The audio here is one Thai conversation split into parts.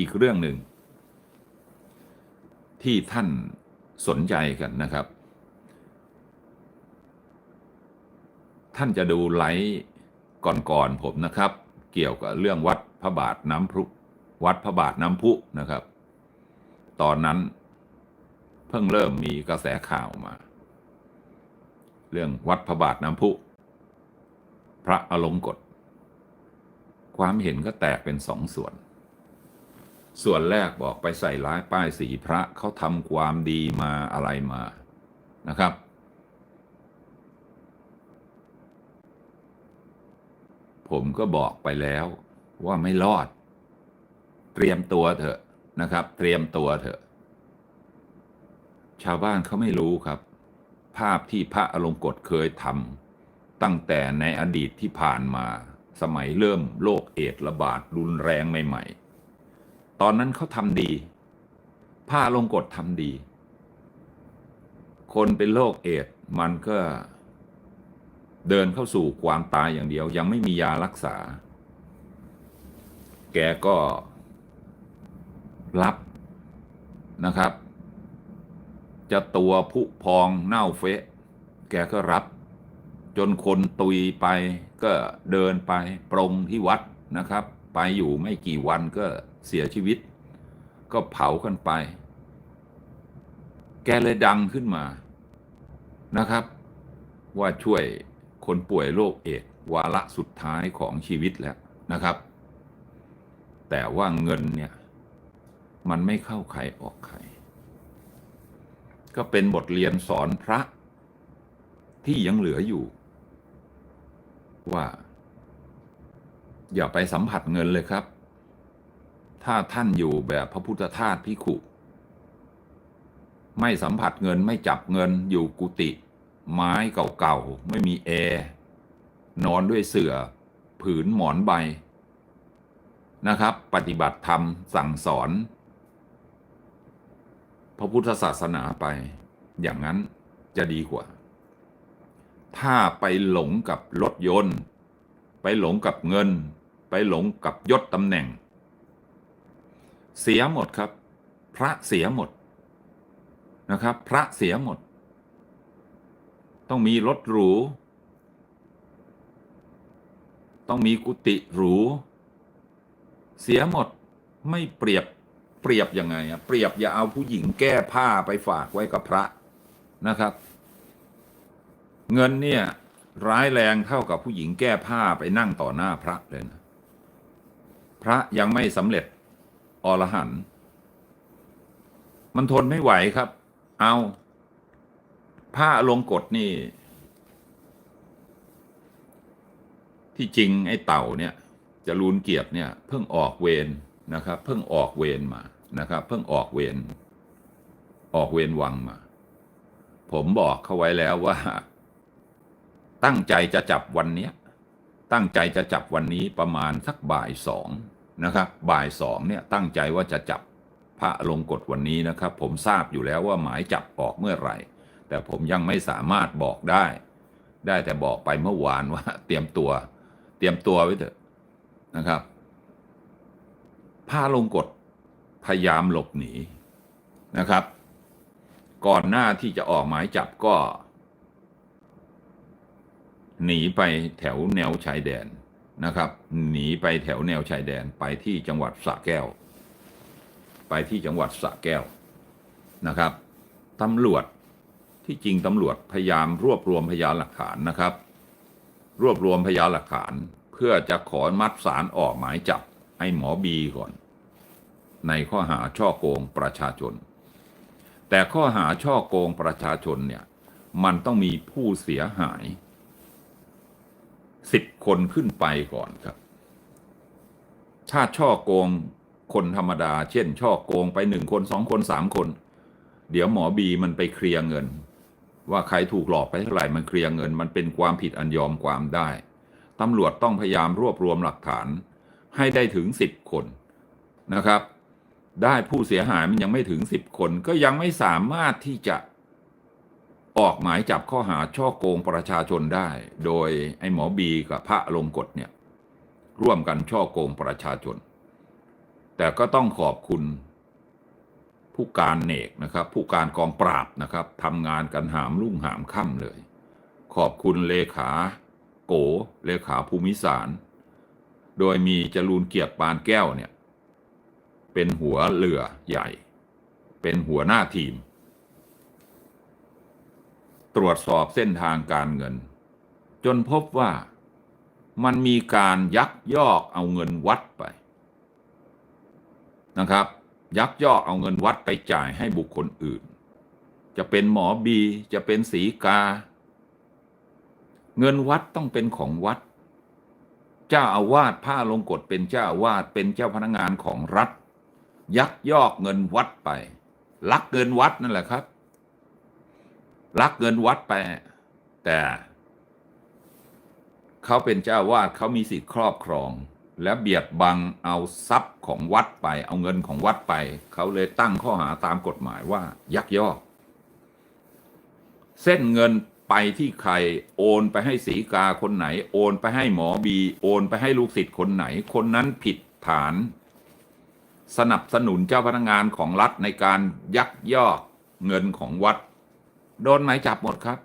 อีกเรื่องหนึ่ง ที่ท่านสนใจกันนะครับ ท่านจะดูไลฟ์ก่อนๆผมนะครับ เกี่ยวกับเรื่องวัดพระบาทน้ำพุวัดพระบาทน้ำพุนะครับ ตอนนั้นเพิ่งเริ่มมีกระแสข่าวมา เรื่องวัดพระบาทน้ำพุ พระอลงกฎความเห็นก็แตกเป็นสองส่วน ส่วนแรกบอกไปใส่ร้ายป้ายสีพระเขาทำความดีมาอะไรมานะครับ ผมก็บอกไปแล้วว่าไม่รอด เตรียมตัวเถอะนะครับ เตรียมตัวเถอะ ชาวบ้านเขาไม่รู้ครับ ภาพที่พระอลงกฎเคยทำตั้งแต่ในอดีตที่ผ่านมา สมัยเริ่มโรคเอดระบาดรุนแรงใหม่ ๆ ตอนนั้นเขาทำดีพระอลงกฎทำดี คนเป็นโรคเอดมันก็เดินเข้าสู่ความตายอย่างเดียว ยังไม่มียารักษา แกก็รับนะครับ จะตัวผุพองเน่าเฟะ แกก็รับ จนคนตุยไปก็เดินไปปรงที่วัดนะครับ ไปอยู่ไม่กี่วันก็ เสียชีวิต ก็เผากันไป แกเลยดังขึ้นมานะครับ ว่าช่วยคนป่วยโรคเอดวาระสุดท้ายของชีวิตแล้วนะครับ แต่ว่าเงินเนี่ยมันไม่เข้าใครออกใคร ก็เป็นบทเรียนสอนพระที่ยังเหลืออยู่ ว่า อย่าไปสัมผัสเงินเลยครับ ถ้าท่านอยู่แบบพระพุทธทาสพิขุไม่สัมผัสเงินไม่จับเงินอยู่กุฏิไม้เก่าๆ ไม่มีแอร์ นอนด้วยเสื่อ ผืนหมอนใบ นะครับ ปฏิบัติธรรมสั่งสอน พระพุทธศาสนาไป อย่างนั้นจะดีกว่า ถ้าไปหลงกับรถยนต์ ไปหลงกับเงิน ไปหลงกับยศตำแหน่ง เสียหมดครับ พระเสียหมดนะครับ พระเสียหมด ต้องมีรถหรู ต้องมีกุฏิหรู เสียหมดไม่เปรียบเปรียบยังไงอะเปรียบอย่าเอาผู้หญิงแก้ผ้าไปฝากไว้กับพระนะครับ เงินเนี่ยร้ายแรงเท่ากับผู้หญิงแก้ผ้าไปนั่งต่อหน้าพระเลยนะพระยังไม่สำเร็จ อรหันต์มันทนไม่ไหวครับ เอาผ้าลงกฎนี่ ที่จริงไอ้เต่าเนี่ยจะรูนเกียรติเนี่ย เพิ่งออกเวรนะครับ เพิ่งออกเวรมานะครับ เพิ่งออกเวรออกเวรวังมา ผมบอกเขาไว้แล้วว่า ตั้งใจจะจับวันเนี้ยตั้งใจจะจับวันนี้ประมาณสักบ่ายสอง นะครับ บ่ายสองเนี่ยตั้งใจว่าจะจับพระลงกฎวันนี้นะครับ ผมทราบอยู่แล้วว่าหมายจับออกเมื่อไหร่ แต่ผมยังไม่สามารถบอกได้ ได้แต่บอกไปเมื่อวานว่า เตรียมตัว เตรียมตัวไว้เถอะนะครับพระลงกฎพยายามหลบหนีนะครับ ก่อนหน้าที่จะออกหมายจับก็ หนีไปแถวแนวชายแดน นะครับ หนีไปแถวแนวชายแดนไปที่จังหวัดสระแก้ว ไปที่จังหวัดสระแก้วนะครับตำรวจที่จริงตำรวจพยายามรวบรวมพยานหลักฐานนะครับ รวบรวมพยานหลักฐานเพื่อจะขอมัดสารออกหมายจับไอ้หมอบีก่อน ในข้อหาช่อโกงประชาชน แต่ข้อหาช่อโกงประชาชนเนี่ยมันต้องมีผู้เสียหาย สิบคนขึ้นไปก่อนครับ ถ้าช่อโกงคนธรรมดา เช่น ช่อโกงไปหนึ่งคนสองคนสามคน เดี๋ยวหมอบีมันไปเคลียร์เงิน ว่าใครถูกหลอกไปเท่าไหร่มันเคลียร์เงิน มันเป็นความผิดอันยอมความได้ตำรวจต้องพยายามรวบรวมหลักฐานให้ได้ถึงสิบคนนะครับ ได้ผู้เสียหายมันยังไม่ถึงสิบคนก็ยังไม่สามารถที่จะ ออกหมายจับข้อหาช่อโกงประชาชนได้ โดยไอ้หมอบีกับพระลงกฎเนี่ยร่วมกันช่อโกงประชาชน แต่ก็ต้องขอบคุณผู้การเนกนะครับ ผู้การกองปราบนะครับทำงานกันหามรุ่งหามค่ำเลย ขอบคุณเลขาโกเลขาภูมิสาร โดยมีจรูนเกียรติปานแก้วเนี่ยเป็นหัวเรือใหญ่ เป็นหัวหน้าทีม ตรวจสอบเส้นทางการเงิน จนพบว่ามันมีการยักยอกเอาเงินวัดไปนะครับ ยักยอกเอาเงินวัดไปจ่ายให้บุคคลอื่น จะเป็นหมอบีจะเป็นสีกา เงินวัดต้องเป็นของวัด เจ้าอาวาสผ้าลงกฎเป็นเจ้าอาวาสเป็นเจ้าพนักงานของรัฐ ยักยอกเงินวัดไป ลักเงินวัดนั่นแหละครับ ลักเงินวัดไป แต่เขาเป็นเจ้าวาสเขามีสิทธิ์ครอบครอง และเบียดบังเอาทรัพย์ของวัดไป เอาเงินของวัดไป เขาเลยตั้งข้อหาตามกฎหมายว่า ยักยอก เส้นเงินไปที่ใครโอนไปให้สีกาคนไหน โอนไปให้หมอบี โอนไปให้ลูกศิษย์คนไหน คนนั้นผิดฐาน สนับสนุนเจ้าพนักงานของรัฐในการยักยอกเงินของวัด โดนหมายจับหมดครับ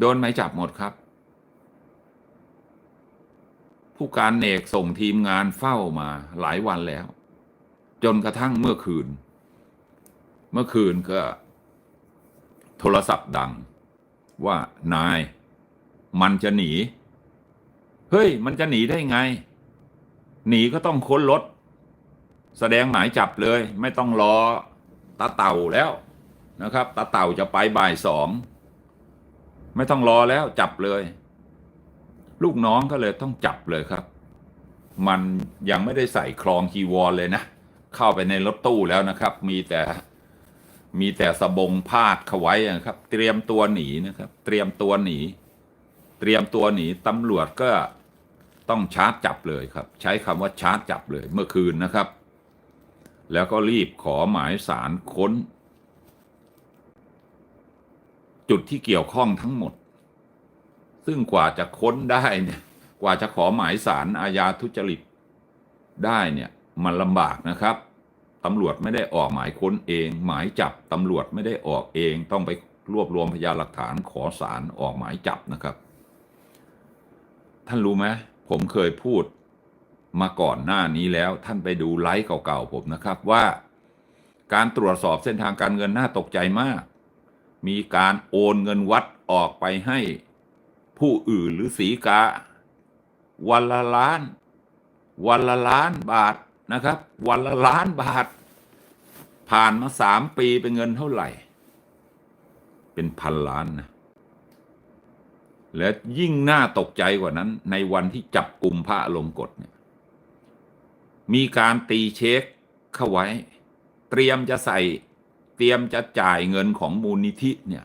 โดนหมายจับหมดครับ ผู้การเนกส่งทีมงานเฝ้ามาหลายวันแล้ว จนกระทั่งเมื่อคืน เมื่อคืนก็ โทรศัพท์ดังว่านายมันจะหนี เฮ้ย มันจะหนีได้ไง หนีก็ต้องค้นรถ แสดงหมายจับเลย ไม่ต้องรอตาเต่าแล้ว นะครับตาเต่าจะไปบ่ายสองไม่ต้องรอแล้วจับเลย ลูกน้องก็เลยต้องจับเลยครับ มันยังไม่ได้ใส่คลองจีวรเลยนะ เข้าไปในรถตู้แล้วนะครับ มีแต่มีแต่สบงพาดเขาไว้นะครับ เตรียมตัวหนีนะครับ เตรียมตัวหนี เตรียมตัวหนีตำรวจก็ต้องชาร์จจับเลยครับ ใช้คำว่าชาร์จจับเลยเมื่อคืนนะครับ แล้วก็รีบขอหมายสารค้น จุดที่เกี่ยวข้องทั้งหมด ซึ่งกว่าจะค้นได้เนี่ยกว่าจะขอหมายสารอาญาทุจริตได้เนี่ยมันลำบากนะครับตำรวจไม่ได้ออกหมายค้นเอง หมายจับตำรวจไม่ได้ออกเอง ต้องไปรวบรวมพยานหลักฐานขอสารออกหมายจับนะครับ ท่านรู้ไหมผมเคยพูดมาก่อนหน้านี้แล้วท่านไปดูไลฟ์เก่าๆผมนะครับว่า การตรวจสอบเส้นทางการเงินน่าตกใจมาก มีการโอนเงินวัดออกไปให้ผู้อื่นหรือสีกา วันละล้าน วันละล้านบาทนะครับ วันละล้านบาท ผ่านมาสามปีเป็นเงินเท่าไหร่ เป็นพันล้านนะและยิ่งน่าตกใจกว่านั้น ในวันที่จับกลุ่มพระอลงกฎเนี่ยมีการตีเช็คเข้าไว้ เตรียมจะใส่ เตรียมจะจ่ายเงินของมูลนิธิเนี่ย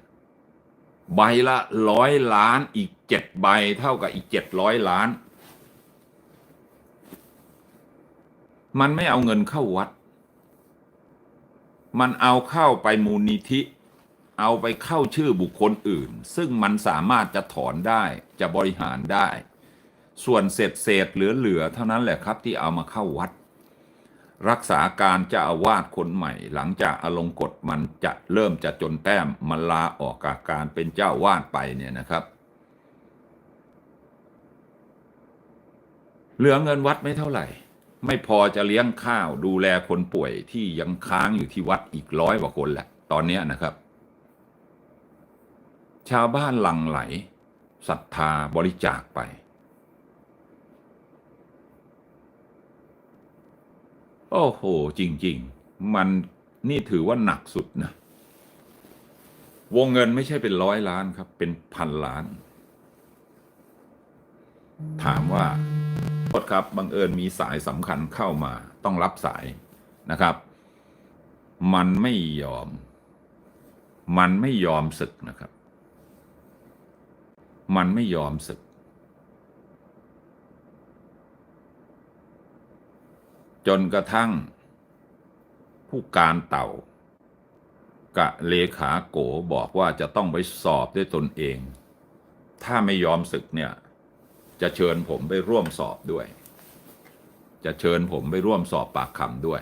ใบละร้อยล้านอีกเจ็ดใบเท่ากับอีกเจ็ดร้อยล้าน มันไม่เอาเงินเข้าวัด มันเอาเข้าไปมูลนิธิ เอาไปเข้าชื่อบุคคลอื่น ซึ่งมันสามารถจะถอนได้จะบริหารได้ ส่วนเศษเศษเหลือเหลือๆเท่านั้นแหละครับที่เอามาเข้าวัด รักษาการเจ้าอาวาสคนใหม่ หลังจากอลงกฎมันจะเริ่มจะจนแต้มมันลาออกจากการเป็นเจ้าอาวาสไปเนี่ยนะครับ เหลือเงินวัดไม่เท่าไหร่ ไม่พอจะเลี้ยงข้าวดูแลคนป่วยที่ยังค้างอยู่ที่วัดอีกร้อยกว่าคนแหละ ตอนนี้นะครับ ชาวบ้านหลั่งไหลศรัทธาบริจาคไป โอ้โห จริง ๆ มันนี่ถือว่าหนักสุดนะ วงเงินไม่ใช่เป็นร้อยล้านครับ เป็นพันล้าน ถามว่าโทษครับบังเอิญมีสายสำคัญเข้ามา ต้องรับสายนะครับ มันไม่ยอม มันไม่ยอมศึกนะครับ มันไม่ยอมศึก จนกระทั่ง ผู้การเต่ากะเลขาโกบอกว่าจะต้องไปสอบด้วยตนเอง ถ้าไม่ยอมศึกเนี่ย จะเชิญผมไปร่วมสอบด้วย จะเชิญผมไปร่วมสอบปากคำด้วย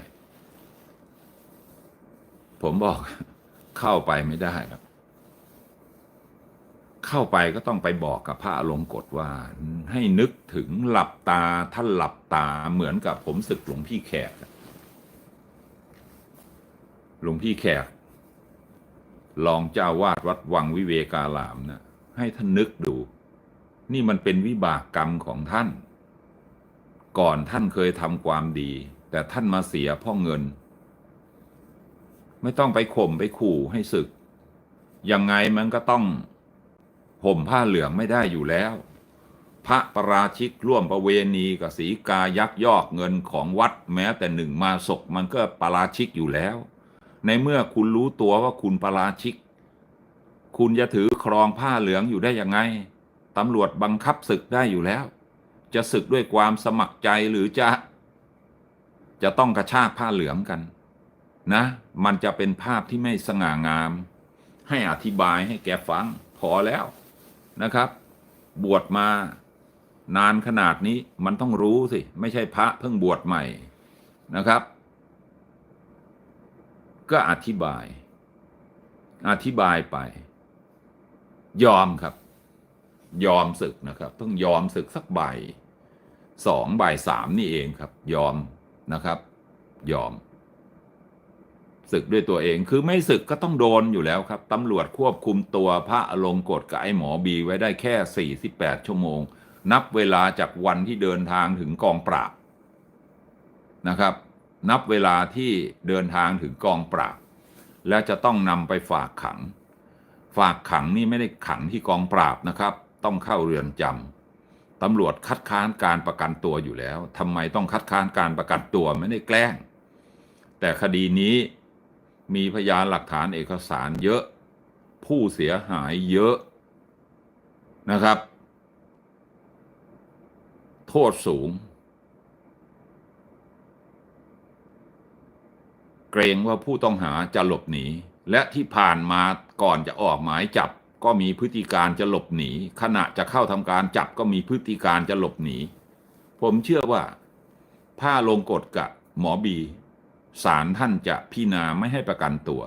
ผมบอกเข้าไปไม่ได้ครับ เข้าไปก็ต้องไปบอกกับพระอลงกฎว่า ให้นึกถึงหลับตาท่านหลับตาเหมือนกับผมศึกหลวงพี่แขกหลวงพี่แขกรองเจ้าวาดวัดวังวิเวการามนะให้ท่านนึกดู นี่มันเป็นวิบากกรรมของท่าน ก่อนท่านเคยทำความดี แต่ท่านมาเสียพ่อเงิน ไม่ต้องไปข่มไปขู่ให้ศึก ยังไงมันก็ต้อง ห่มผ้าเหลืองไม่ได้อยู่แล้ว พระประราชิกร่วมประเวณีกับสีกายักยอกเงินของวัดแม้แต่หนึ่งมาศกมันก็ประราชิกอยู่แล้ว ในเมื่อคุณรู้ตัวว่าคุณประราชิก คุณจะถือครองผ้าเหลืองอยู่ได้ยังไงตำรวจบังคับศึกได้อยู่แล้ว จะศึกด้วยความสมัครใจหรือจะ จะต้องกระชากผ้าเหลืองกัน นะ มันจะเป็นภาพที่ไม่สง่างาม ให้อธิบายให้แกฟัง พอแล้ว นะครับ บวชมานานขนาดนี้มันต้องรู้สิ ไม่ใช่พระเพิ่งบวชใหม่นะครับ ก็อธิบาย อธิบายไป ยอมครับ ยอมศึกนะครับเพิ่งยอมศึกสักใบสองใบสามนี่เองครับ ยอมนะครับ ยอม ศึกด้วยตัวเอง คือไม่ศึกก็ต้องโดนอยู่แล้วครับตำรวจควบคุมตัวพระอลงกฎกับไอ้หมอบีไว้ได้แค่ 48 ชั่วโมง นับเวลาจากวันที่เดินทางถึงกองปราบนะครับ นับเวลาที่เดินทางถึงกองปราบ และจะต้องนำไปฝากขัง ฝากขังนี่ไม่ได้ขังที่กองปราบนะครับ ต้องเข้าเรือนจำตำรวจคัดค้านการประกันตัวอยู่แล้ว ทำไมต้องคัดค้านการประกันตัวไม่ได้แกล้ง แต่คดีนี้ มีพยานหลักฐานเอกสารเยอะ ผู้เสียหายเยอะนะครับ โทษสูง เกรงว่าผู้ต้องหาจะหลบหนี และที่ผ่านมาก่อนจะออกหมายจับ ก็มีพฤติการจะหลบหนี ขณะจะเข้าทำการจับก็มีพฤติการจะหลบหนี ผมเชื่อว่า ผ้าลงกฎกับหมอบี ศาลท่านจะพิจารณาไม่ให้ประกันตัว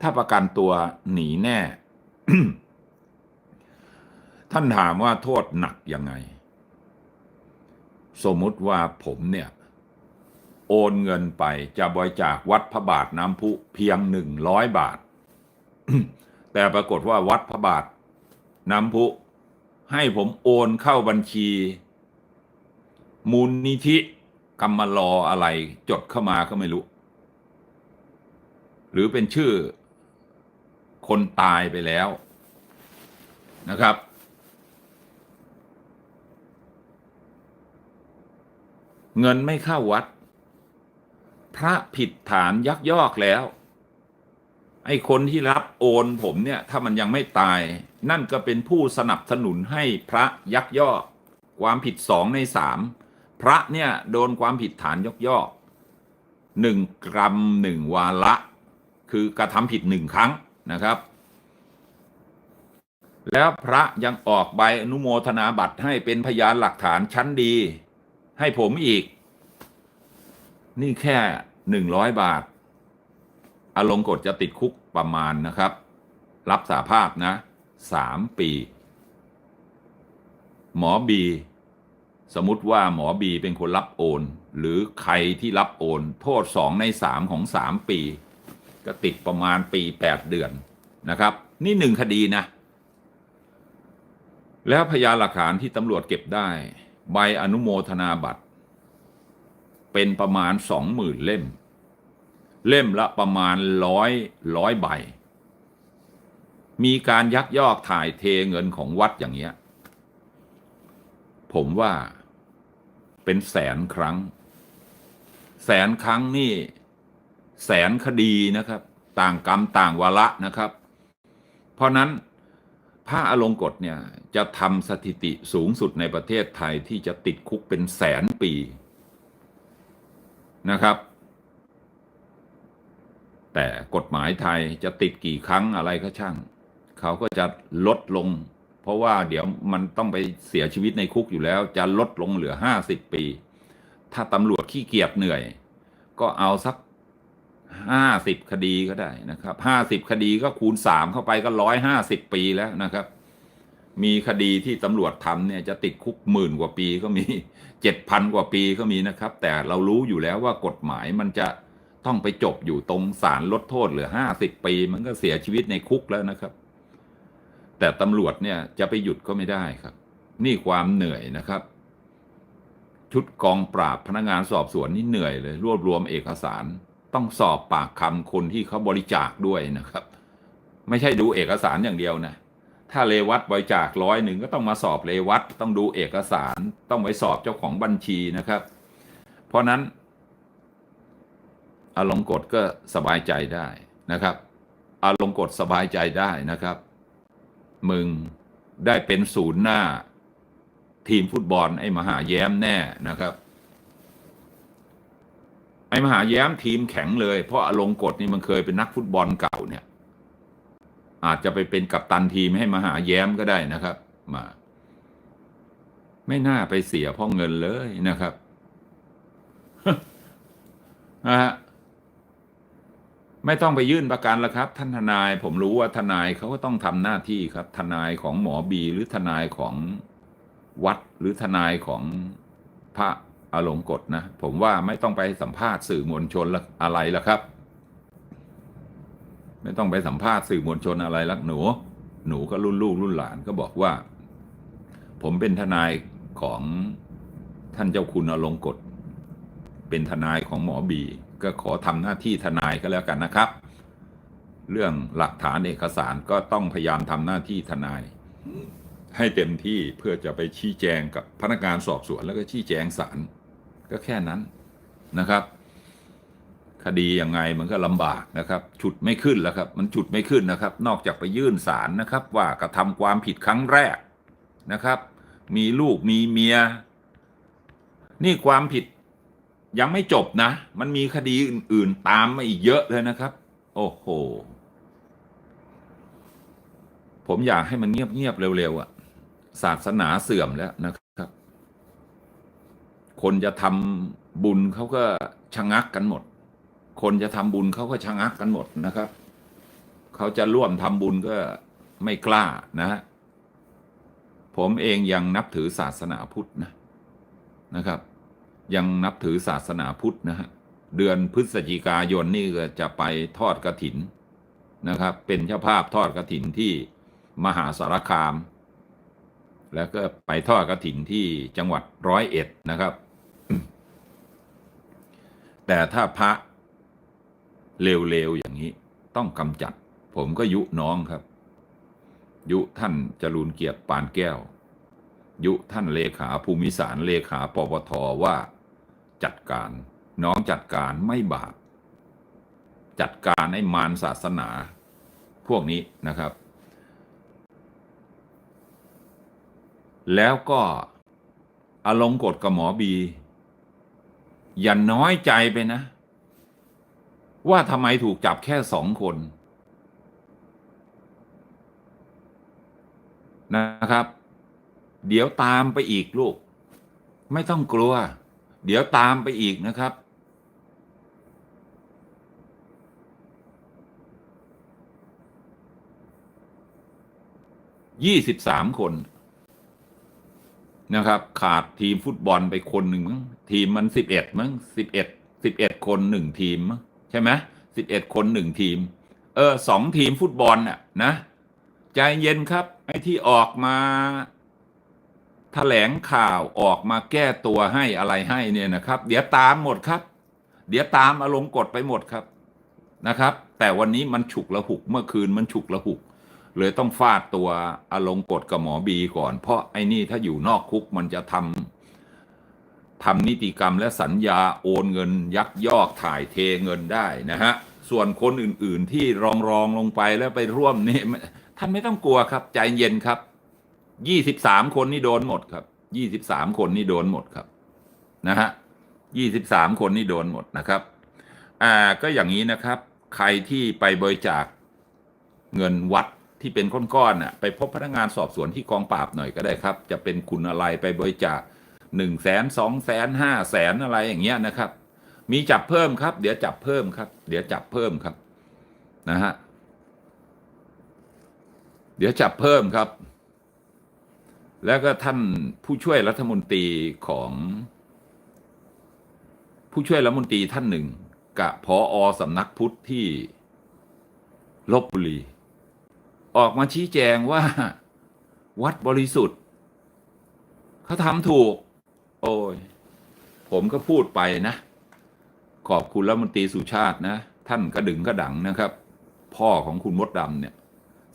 ถ้าประกันตัวหนีแน่ ท่านถามว่าโทษหนักยังไง สมมุติว่าผมเนี่ย โอนเงินไปจะบริจาควัดพระบาทน้ำพุเพียงหนึ่งร้อยบาท แต่ปรากฏว่าวัดพระบาทน้ำพุให้ผมโอนเข้าบัญชี มูลนิธิ กรรมลออะไรจดเข้ามาก็ไม่รู้ หรือเป็นชื่อคนตายไปแล้วนะครับ เงินไม่เข้าวัด พระผิดฐานยักยอกแล้ว ไอ้คนที่รับโอนผมเนี่ย ถ้ามันยังไม่ตาย นั่นก็เป็นผู้สนับสนุนให้พระยักยอก ความผิดสองในสาม พระเนี่ยโดนความผิดฐานยกยอกหนึ่งกรัมหนึ่งวาระ คือกระทำผิดหนึ่งครั้งนะครับ แล้วพระยังออกใบอนุโมทนาบัตรให้เป็นพยานหลักฐานชั้นดี ให้ผมอีก นี่แค่หนึ่งร้อยบาทอารมณ์กฎจะติดคุกประมาณนะครับ รับสาภาพนะสามปี หมอบี สมมติว่าหมอบีเป็นคนรับโอน หรือใครที่รับโอน โทษสองในสามของสามปี ก็ติดประมาณปีแปดเดือนนะครับ นี่หนึ่งคดีนะ แล้วพยานหลักฐานที่ตำรวจเก็บได้ ใบอนุโมทนาบัตร เป็นประมาณสองหมื่นเล่ม เล่มละประมาณร้อยร้อยใบ มีการยักยอกถ่ายเทเงินของวัดอย่างเงี้ย ผมว่าเป็นแสนครั้ง แสนครั้งนี่ แสนคดีนะครับ ต่างกรรมต่างวาระนะครับ เพราะนั้นพระอลงกฎเนี่ยจะทำสถิติสูงสุดในประเทศไทยที่จะติดคุกเป็นแสนปีนะครับ แต่กฎหมายไทยจะติดกี่ครั้งอะไรก็ช่าง เขาก็จะลดลง เพราะว่าเดี๋ยวมันต้องไปเสียชีวิตในคุกอยู่แล้ว จะลดลงเหลือห้าสิบปี ถ้าตำรวจขี้เกียจเหนื่อย ก็เอาสักห้าสิบคดีก็ได้นะครับห้าสิบคดีก็คูณสามเข้าไปก็ร้อยห้าสิบปีแล้วนะครับ มีคดีที่ตำรวจทำเนี่ยจะติดคุกหมื่นกว่าปีก็มีเจ็ดพันกว่าปีก็มีนะครับ แต่เรารู้อยู่แล้วว่ากฎหมายมันจะต้องไปจบอยู่ตรงศาลลดโทษเหลือห้าสิบปี มันก็เสียชีวิตในคุกแล้วนะครับ แต่ตำรวจเนี่ยจะไปหยุดก็ไม่ได้ครับ นี่ความเหนื่อยนะครับ ชุดกองปราบพนักงานสอบสวนนี่เหนื่อยเลย รวบรวมเอกสาร ต้องสอบปากคำคนที่เขาบริจาคด้วยนะครับ ไม่ใช่ดูเอกสารอย่างเดียวนะ ถ้าเลวัตบริจาคร้อยหนึ่งก็ต้องมาสอบเลวัตต้องดูเอกสาร ต้องไปสอบเจ้าของบัญชีนะครับ เพราะนั้นอารมณ์กฎก็สบายใจได้นะครับ อารมณ์กฎสบายใจได้นะครับ มึงได้เป็นศูนย์หน้า ทีมฟุตบอลไอ้มหาแย้มแน่นะครับ ไอ้มหาแย้มทีมแข็งเลย เพราะอารมณ์กฎนี่มันเคยเป็นนักฟุตบอลเก่าเนี่ย อาจจะไปเป็นกัปตันทีมให้มหาแย้มก็ได้นะครับ มา ไม่น่าไปเสียเพราะเงินเลยนะครับนะฮะ ไม่ต้องไปยื่นประกันแล้วครับ ท่านทนายผมรู้ว่าทนายเขาก็ต้องทำหน้าที่ครับ ทนายของหมอบีหรือทนายของวัดหรือทนายของพระอารมณ์กฎนะ ผมว่าไม่ต้องไปสัมภาษณ์สื่อมวลชนละอะไรแล้วครับ ไม่ต้องไปสัมภาษณ์สื่อมวลชนอะไรลักหนู หนูก็รุ่นลูกรุ่นหลานก็บอกว่า ผมเป็นทนายของท่านเจ้าคุณอลงกฎเป็นทนายของหมอบี ก็ขอทำหน้าที่ทนายก็แล้วกันนะครับ เรื่องหลักฐานเอกสารก็ต้องพยายามทำหน้าที่ทนาย ให้เต็มที่เพื่อจะไปชี้แจงกับพนักงานสอบสวนแล้วก็ชี้แจงศาลก็แค่นั้นนะครับ คดียังไงมันก็ลำบากนะครับ ฉุดไม่ขึ้นแล้วครับ มันฉุดไม่ขึ้นนะครับ นอกจากไปยื่นศาลนะครับ ว่ากระทำความผิดครั้งแรกนะครับ มีลูกมีเมีย นี่ความผิด ยังไม่จบนะ มันมีคดีอื่น ๆ ตามมาอีกเยอะเลยนะครับ โอ้โห ผมอยากให้มันเงียบ ๆ เร็ว ๆอะ ศาสนาเสื่อมแล้วนะครับ คนจะทำบุญเขาก็ชะงักกันหมด คนจะทำบุญเขาก็ชะงักกันหมดนะครับ เขาจะร่วมทำบุญก็ไม่กล้านะ ผมเองยังนับถือศาสนาพุทธนะนะครับ ยังนับถือศาสนาพุทธนะฮะเดือนพฤศจิกายนนี่ก็จะไปทอดกระถินนะครับ เป็นเจ้าภาพทอดกระถินที่มหาสารคาม แล้วก็ไปทอดกระถินที่จังหวัดร้อยเอ็ดนะครับ แต่ถ้าพระเร็วๆอย่างนี้ต้องกำจัด ผมก็ยุน้องครับ ยุท่านจรูนเกียรติปานแก้ว ยุท่านเลขาภูมิสารเลขาปปทว่า จัดการน้องจัดการไม่บาปจัดการให้มารศาสนา พวกนี้นะครับ แล้วก็อารมณ์กดกับหมอบี อย่าน้อยใจไปนะ ว่าทำไมถูกจับแค่สองคนนะครับ เดี๋ยวตามไปอีกลูก ไม่ต้องกลัว เดี๋ยวตามไปอีกนะครับ ยี่สิบสามคนนะครับ ขาดทีมฟุตบอลไปคนหนึ่งมั้งทีมมันสิบเอ็ดมั้งสิบเอ็ดสิบเอ็ดคนหนึ่งทีมมั้งใช่ไหมสิบเอ็ดคนหนึ่งทีม เออสองทีมฟุตบอลน่ะนะ ใจเย็นครับ ไอ้ที่ออกมา แถลงข่าวออกมาแก้ตัวให้อะไรให้เนี่ยนะครับ เดี๋ยวตามหมดครับ เดี๋ยวตามอารมณ์กดไปหมดครับนะครับ แต่วันนี้มันฉุกละหุกเมื่อคืนมันฉุกละหุกเลยต้องฟาดตัวอารมณ์กดกับหมอบีก่อน เพราะไอ้นี่ถ้าอยู่นอกคุกมันจะทำทำนิติกรรมและสัญญาโอนเงินยักยอกถ่ายเทเงินได้นะฮะส่วนคนอื่นๆที่รองรองลงไปแล้วไปร่วมนี่ท่านไม่ต้องกลัวครับ ใจเย็นครับ ยี่สิบสามคนนี่โดนหมดครับยี่สิบสามคนนี่โดนหมดครับนะฮะยี่สิบสามคนนี่โดนหมดนะครับ อ่าก็อย่างนี้นะครับ ใครที่ไปบริจาคเงินวัดที่เป็นก้อนๆน่ะไปพบพนักงานสอบสวนที่กองปราบหน่อยก็ได้ครับ จะเป็นคุณอะไรไปบริจาคหนึ่งแสนสองแสนห้าแสนอะไรอย่างเงี้ยนะครับ มีจับเพิ่มครับ เดี๋ยวจับเพิ่มครับ เดี๋ยวจับเพิ่มครับนะฮะเดี๋ยวจับเพิ่มครับ แล้วก็ท่านผู้ช่วยรัฐมนตรีของ ผู้ช่วยรัฐมนตรีท่านหนึ่ง กับพออสำนักพุทธที่ลบบุรี ออกมาชี้แจงว่า วัดบริสุทธิ์เขาทำถูก โอ้ย ผมก็พูดไปนะ ขอบคุณรัฐมนตรีสุชาตินะ ท่านกระดึงกระดังนะครับ พ่อของคุณมดดำเนี่ย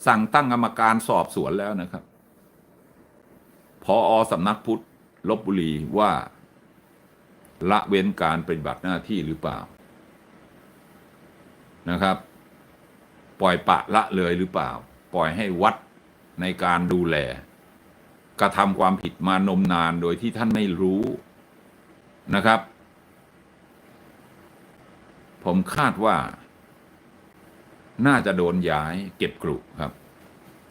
สั่งตั้งกรรมการสอบสวนแล้วนะครับ พออสำนักพุทธลบบุรีว่า ละเว้นการปฏิบัติหน้าที่หรือเปล่านะครับ ปล่อยปะละเลยหรือเปล่า ปล่อยให้วัดในการดูแล กระทำความผิดมานมนานโดยที่ท่านไม่รู้นะครับ ผมคาดว่า น่าจะโดนย้ายเก็บกรุครับ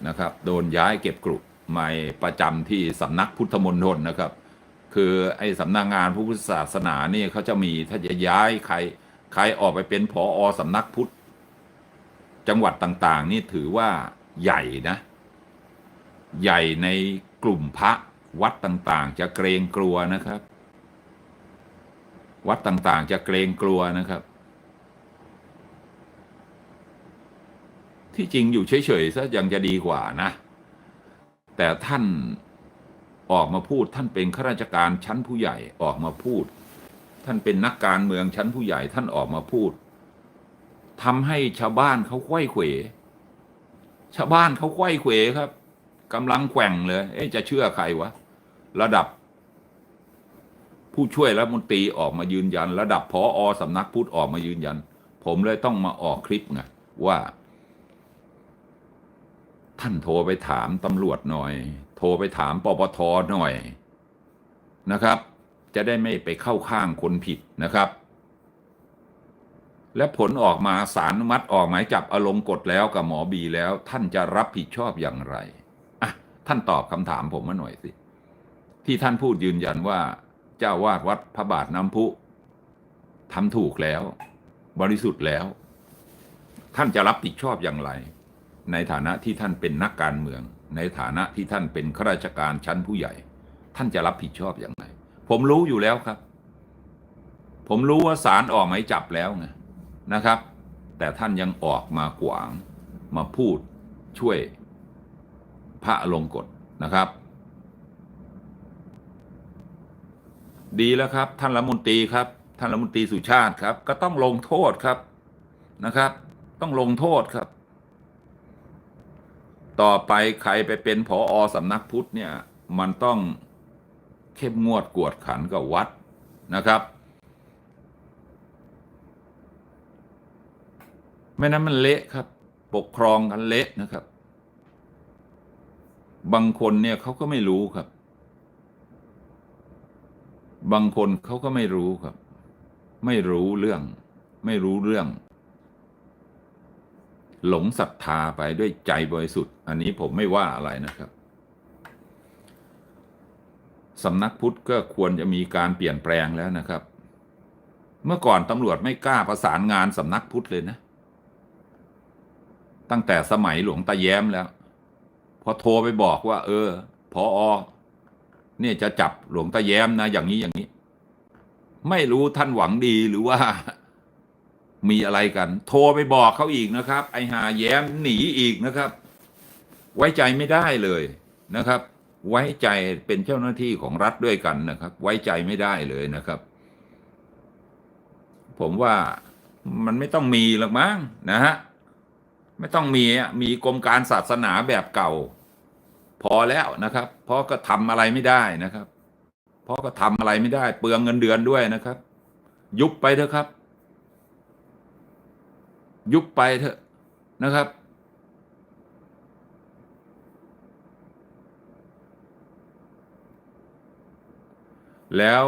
นะครับ โดนย้ายเก็บกรุ ใหม่ประจำที่สำนักพุทธมณฑลนะครับ คือไอ้สำนักงานพุทธศาสนานี่เขาจะมีถ้าจะย้ายใครใครออกไปเป็นผออสำนักพุทธ จังหวัดต่าง ๆ นี่ถือว่าใหญ่นะ ใหญ่ในกลุ่มพระวัดต่างๆ จะเกรงกลัวนะครับ วัดต่างๆ จะเกรงกลัวนะครับ ที่จริงอยู่เฉยๆซะยังจะดีกว่านะ แต่ท่านออกมาพูดท่านเป็นข้าราชการชั้นผู้ใหญ่ออกมาพูด ท่านเป็นนักการเมืองชั้นผู้ใหญ่ท่านออกมาพูดทำให้ชาวบ้านเขาควยเขวชาวบ้านเขาควยเขวครับกำลังแกว่งเลย เอ๊ะจะเชื่อใครวะระดับ ผู้ช่วยรัฐมนตรีออกมายืนยัน ระดับพออสำนักพุทธออกมายืนยัน ผมเลยต้องมาออกคลิปไงว่า ท่านโทรไปถามตำรวจหน่อย โทรไปถามปปทหน่อยนะครับ จะได้ไม่ไปเข้าข้างคนผิดนะครับ และผลออกมาสารมัติออกหมายจับอารมณ์กฎแล้วกับหมอบีแล้ว ท่านจะรับผิดชอบอย่างไรอะท่านตอบคำถามผมมาหน่อยสิ ที่ท่านพูดยืนยันว่า เจ้าวาดวัดพระบาทน้ำพุทำถูกแล้ว บริสุทธิ์แล้ว ท่านจะรับผิดชอบอย่างไร ในฐานะที่ท่านเป็นนักการเมือง ในฐานะที่ท่านเป็นข้าราชการชั้นผู้ใหญ่ ท่านจะรับผิดชอบอย่างไร ผมรู้อยู่แล้วครับ ผมรู้ว่าศาลออกหมายจับแล้วไงนะครับ แต่ท่านยังออกมากวางมาพูดช่วยพระลงกฎนะครับ ดีแล้วครับ ท่านรัฐมนตรีครับ ท่านรัฐมนตรีสุชาติครับ ก็ต้องลงโทษครับนะครับ ต้องลงโทษครับ ต่อไปใครไปเป็นผออสำนักพุทธเนี่ย มันต้องเข้มงวดกวดขันกับวัดนะครับ ไม่นั้นมันเละครับ ปกครองกันเละนะครับ บางคนเนี่ยเขาก็ไม่รู้ครับ บางคนเขาก็ไม่รู้ครับ ไม่รู้เรื่อง ไม่รู้เรื่อง หลงศรัทธาไปด้วยใจบริสุทธิ์ อันนี้ผมไม่ว่าอะไรนะครับสำนักพุทธก็ควรจะมีการเปลี่ยนแปลงแล้วนะครับ เมื่อก่อนตำรวจไม่กล้าประสานงานสำนักพุทธเลยนะ ตั้งแต่สมัยหลวงตาแย้มแล้ว พอโทรไปบอกว่า เออพออเนี่ยจะจับหลวงตาแย้มนะ อย่างนี้อย่างนี้ ไม่รู้ท่านหวังดีหรือว่า มีอะไรกัน โทรไปบอกเขาอีกนะครับ ไอหาแย้มหนีอีกนะครับ ไว้ใจไม่ได้เลยนะครับ ไว้ใจเป็นเจ้าหน้าที่ของรัฐด้วยกันนะครับ ไว้ใจไม่ได้เลยนะครับ ผมว่ามันไม่ต้องมีหรอกมั้งนะฮะไม่ต้องมีมีกรมการศาสนาแบบเก่า พอแล้วนะครับ เพราะก็ทำอะไรไม่ได้นะครับ เพราะก็ทำอะไรไม่ได้ เปลืองเงินเดือนด้วยนะครับ ยุบไปเถอะครับ ยุบไปเถอะนะครับ แล้ว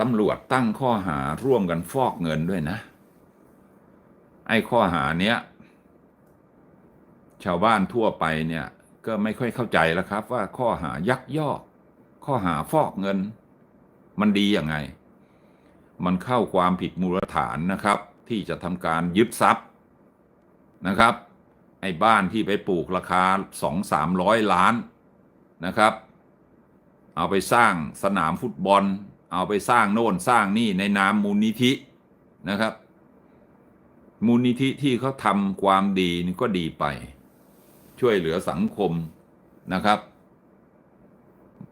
ตำรวจตั้งข้อหาร่วมกันฟอกเงินด้วยนะ ไอ้ข้อหาเนี้ย ชาวบ้านทั่วไปเนี่ย ก็ไม่ค่อยเข้าใจแล้วครับ ว่าข้อหายักยอก ข้อหาฟอกเงิน มันดียังไง มันเข้าความผิดมูลฐานนะครับ ที่จะทำการยึดทรัพย์นะครับ ไอ้บ้านที่ไปปลูกราคาสองสามร้อยล้านนะครับ เอาไปสร้างสนามฟุตบอล เอาไปสร้างโน่นสร้างนี่ในนามมูลนิธินะครับ มูลนิธิที่เขาทำความดีนี่ก็ดีไป ช่วยเหลือสังคมนะครับ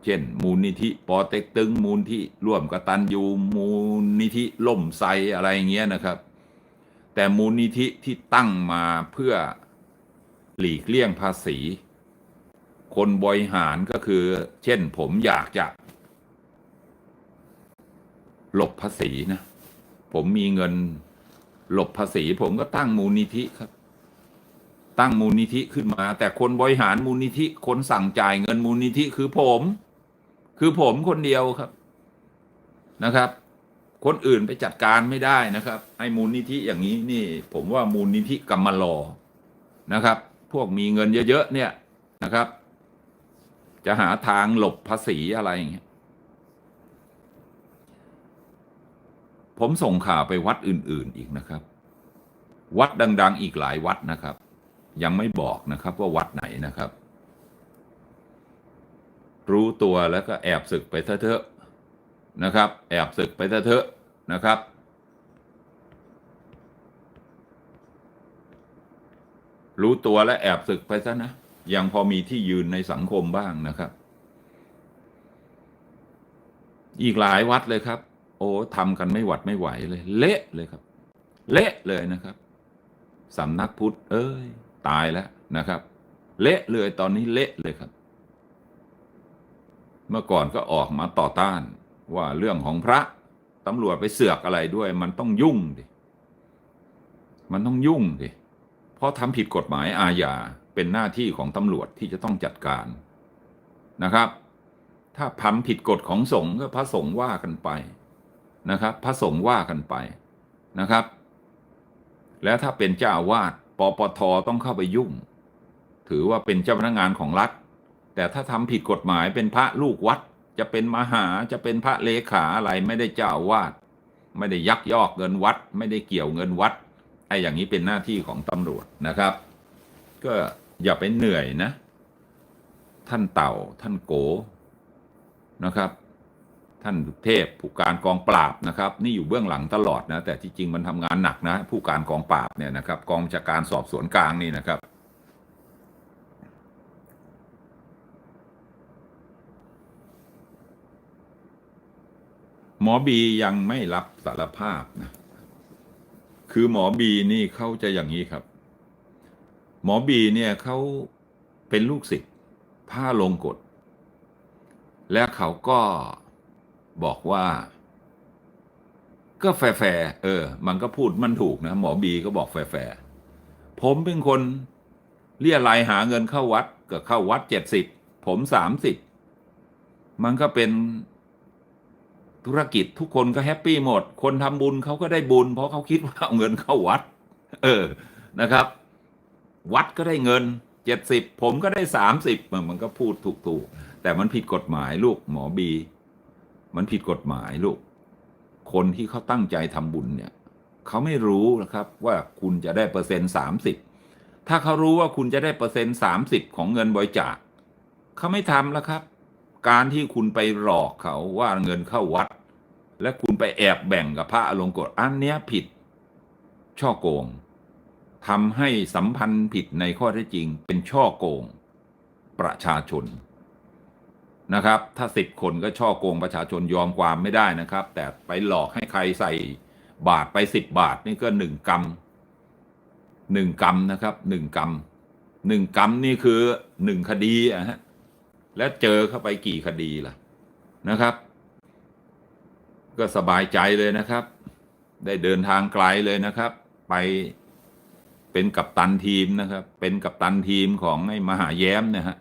เช่น มูลนิธิปอเต็กตึง มูลที่ร่วมกตันยูมูลนิธิล่มไซอะไรเงี้ยนะครับ แต่มูลนิธิที่ตั้งมาเพื่อหลีกเลี่ยงภาษี คนบริหารก็คือ เช่นผมอยากจะ หลบภาษีนะ ผมมีเงินหลบภาษี ผมก็ตั้งมูลนิธิครับ ตั้งมูลนิธิขึ้นมา แต่คนบริหารมูลนิธิ คนสั่งจ่ายเงินมูลนิธิคือผม คือผมคนเดียวครับนะครับ คนอื่นไปจัดการไม่ได้นะครับไอ้มูลนิธิอย่างนี้นี่ ผมว่ามูลนิธิกรรมลอนะครับ พวกมีเงินเยอะๆเนี่ยนะครับ จะหาทางหลบภาษีอะไรอย่างเงี้ยผมส่งข่าวไปวัดอื่น ๆอีกนะครับ วัดดัง ๆ อีกหลายวัดนะครับ ยังไม่บอกนะครับว่าวัดไหนนะครับ รู้ตัวแล้วก็แอบศึกไปเถอะ นะครับ แอบศึกไปเถอะนะครับ รู้ตัวและแอบศึกไปซะนะยังพอมีที่ยืนในสังคมบ้างนะครับ อีกหลายวัดเลยครับ โอ้ทำกันไม่หวัดไม่ไหวเลย เละเลยครับ เละเลยนะครับสำนักพุทธ เอ้ย ตายแล้วนะครับ เละเลยตอนนี้เละเลยครับ เมื่อก่อนก็ออกมาต่อต้าน ว่าเรื่องของพระตำรวจไปเสือกอะไรด้วย มันต้องยุ่งดิ มันต้องยุ่งดิ เพราะทำผิดกฎหมายอาญาเป็นหน้าที่ของตำรวจที่จะต้องจัดการนะครับ ถ้าพันผิดกฎของสงฆ์ก็พระสงฆ์ว่ากันไปนะครับ พระสงฆ์ว่ากันไปนะครับ แล้วถ้าเป็นเจ้าวาสปปทต้องเข้าไปยุ่ง ถือว่าเป็นเจ้าพนักงานของรัฐ แต่ถ้าทำผิดกฎหมายเป็นพระลูกวัด จะเป็นมหาจะเป็นพระเลขาอะไรไม่ได้เจ้าวาสไม่ได้ยักยอกเงินวัด ไม่ได้เกี่ยวเงินวัดไอ้อย่างนี้เป็นหน้าที่ของตำรวจนะครับ ก็อย่าไปเหนื่อยนะ ท่านเต่าท่านโกนะครับ ท่านเทพผู้การกองปราบนะครับ นี่อยู่เบื้องหลังตลอดนะ แต่ที่จริงมันทำงานหนักนะ ผู้การกองปราบเนี่ยนะครับ กองบัญชาการสอบสวนกลางนี่นะครับ มอบียังไม่รับสารภาพนะ คือหมอบีนี่เขาจะอย่างนี้ครับ หมอบีเนี่ยเขาเป็นลูกศิษย์ผ้าลงกฎ และเขาก็บอกว่า ก็แฟร์เออ มันก็พูดมันถูกนะ หมอบีก็บอกแฟร์ผมเป็นคนเรียรายหาเงินเข้าวัดก็เข้าวัดเจ็ดสิบผมสามสิบมันก็เป็น ธุรกิจทุกคนก็แฮปปี้หมด คนทำบุญเขาก็ได้บุญ เพราะเขาคิดว่าเอาเงินเข้าวัด เออนะครับ วัดก็ได้เงินเจ็ดสิบผมก็ได้สามสิบมันก็พูดถูกๆแต่มันผิดกฎหมายลูกหมอบี มันผิดกฎหมายลูก คนที่เขาตั้งใจทำบุญเนี่ยเขาไม่รู้นะครับว่าคุณจะได้เปอร์เซ็นต์สามสิบถ้าเขารู้ว่าคุณจะได้เปอร์เซ็นต์สามสิบของเงินบริจาคเขาไม่ทำแล้วครับ การที่คุณไปหลอกเขาว่าเงินเข้าวัด และคุณไปแอบแบ่งกับพระอลงกฎอันเนี้ยผิดช่อโกงทำให้สัมพันธ์ผิดในข้อเท็จจริง เป็นช่อโกง ประชาชนนะครับ ถ้าสิบคนก็ช่อโกงประชาชนยอมความไม่ได้นะครับ แต่ไปหลอกให้ใครใส่บาทไปสิบบาทนี่ก็หนึ่งกรรมหนึ่งกรรมนะครับหนึ่งกรรมหนึ่งกรรมนี่คือหนึ่งคดีอะฮะแล้วเจอเข้าไปกี่คดีล่ะนะครับ ก็สบายใจเลยนะครับ ได้เดินทางไกลเลยนะครับ ไปเป็นกัปตันทีมนะครับ เป็นกัปตันทีมของไอ้มหาแย้มนะฮะ